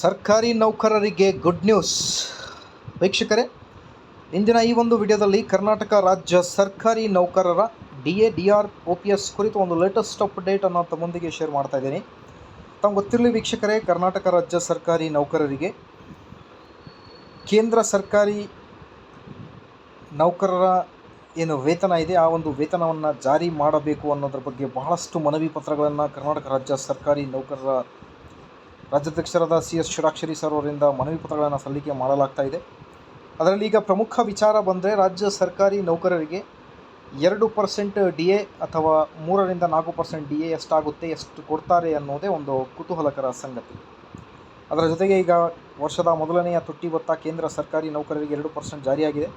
ಸರ್ಕಾರಿ ನೌಕರರಿಗೆ good news ವೀಕ್ಷಕರೇ, ಇಂದಿನ ಈ ಒಂದು ವಿಡಿಯೋದಲ್ಲಿ ಕರ್ನಾಟಕ ರಾಜ್ಯ ಸರ್ಕಾರಿ ನೌಕರರ D A D R O P S ಕುರಿತು ಒಂದು ಲೇಟೆಸ್ಟ್ ಅಪ್ಡೇಟನ್ನು ತಮ್ಮೊಂದಿಗೆ ಶೇರ್ ಮಾಡ್ತಾ ಇದ್ದೀನಿ. ತಮ್ಗೆ ಗೊತ್ತಿರಲಿ ವೀಕ್ಷಕರೇ, ಕರ್ನಾಟಕ ರಾಜ್ಯ ಸರ್ಕಾರಿ ನೌಕರರಿಗೆ ಕೇಂದ್ರ ಸರ್ಕಾರಿ ನೌಕರರ ಏನು ವೇತನ ಇದೆ, ಆ ಒಂದು ವೇತನವನ್ನು ಜಾರಿ ಮಾಡಬೇಕು ಅನ್ನೋದ್ರ ಬಗ್ಗೆ ಬಹಳಷ್ಟು ಮನವಿ ಪತ್ರಗಳನ್ನು ಕರ್ನಾಟಕ ರಾಜ್ಯ ಸರ್ಕಾರಿ ನೌಕರರ ರಾಜ್ಯಾಧ್ಯಕ್ಷರಾದ ಸಿ ಎಸ್ ಷಡಾಕ್ಷರಿ ಸರ್ ಅವರಿಂದ ಮನವಿ ಪತ್ರಗಳನ್ನು ಸಲ್ಲಿಕೆ ಮಾಡಲಾಗ್ತಾ ಇದೆ. ಅದರಲ್ಲಿ ಈಗ ಪ್ರಮುಖ ವಿಚಾರ ಬಂದರೆ ರಾಜ್ಯ ಸರ್ಕಾರಿ ನೌಕರರಿಗೆ ಎರಡು ಪರ್ಸೆಂಟ್ ಡಿ ಎ ಅಥವಾ ಮೂರರಿಂದ ನಾಲ್ಕು ಪರ್ಸೆಂಟ್ ಡಿ ಎ ಎಷ್ಟಾಗುತ್ತೆ, ಎಷ್ಟು ಕೊಡ್ತಾರೆ ಅನ್ನೋದೇ ಒಂದು ಕುತೂಹಲಕರ ಸಂಗತಿ. ಅದರ ಜೊತೆಗೆ ಈಗ ವರ್ಷದ ಮೊದಲನೆಯ ತುಟ್ಟಿ ಭತ್ತ ಕೇಂದ್ರ ಸರ್ಕಾರಿ ನೌಕರರಿಗೆ ಎರಡು ಪರ್ಸೆಂಟ್ ಜಾರಿಯಾಗಿದೆ.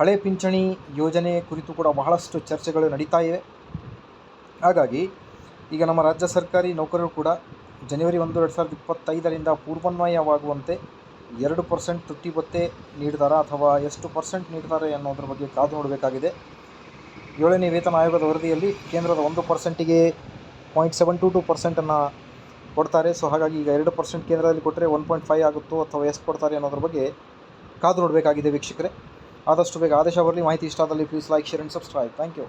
ಹಳೆ ಪಿಂಚಣಿ ಯೋಜನೆ ಕುರಿತು ಕೂಡ ಬಹಳಷ್ಟು ಚರ್ಚೆಗಳು ನಡೀತಾ ಇವೆ. ಹಾಗಾಗಿ ಈಗ ನಮ್ಮ ರಾಜ್ಯ ಸರ್ಕಾರಿ ನೌಕರರು ಕೂಡ ಜನವರಿ ಒಂದು ಎರಡು ಸಾವಿರದ ಇಪ್ಪತ್ತೈದರಿಂದ ಪೂರ್ವನ್ವಯವಾಗುವಂತೆ ಎರಡು ಪರ್ಸೆಂಟ್ ತುಟ್ಟಿ ಭತ್ತೆ ನೀಡ್ತಾರಾ ಅಥವಾ ಎಷ್ಟು ಪರ್ಸೆಂಟ್ ನೀಡ್ತಾರೆ ಅನ್ನೋದ್ರ ಬಗ್ಗೆ ಕಾದು ನೋಡಬೇಕಾಗಿದೆ. ಏಳನೇ ವೇತನ ಆಯೋಗದ ವರದಿಯಲ್ಲಿ ಕೇಂದ್ರದ ಒಂದು ಪರ್ಸೆಂಟಿಗೆ ಪಾಯಿಂಟ್ ಸೆವೆನ್ ಟು ಟು ಪರ್ಸೆಂಟನ್ನು ಕೊಡ್ತಾರೆ. ಸೊ ಹಾಗಾಗಿ ಈಗ ಎರಡು ಪರ್ಸೆಂಟ್ ಕೇಂದ್ರದಲ್ಲಿ ಕೊಟ್ಟರೆ ಒನ್ ಪಾಯಿಂಟ್ ಫೈವ್ ಆಗುತ್ತೋ ಅಥವಾ ಎಷ್ಟು ಕೊಡ್ತಾರೆ ಅನ್ನೋದ್ರ ಬಗ್ಗೆ ಕಾದು ನೋಡಬೇಕಾಗಿದೆ ವೀಕ್ಷಕರೇ. ಆದಷ್ಟು ಬೇಗ ಆದೇಶ ಬರಲಿ. ಮಾಹಿತಿ ಇಷ್ಟ ಆದಲ್ಲಿ please like share and subscribe thank you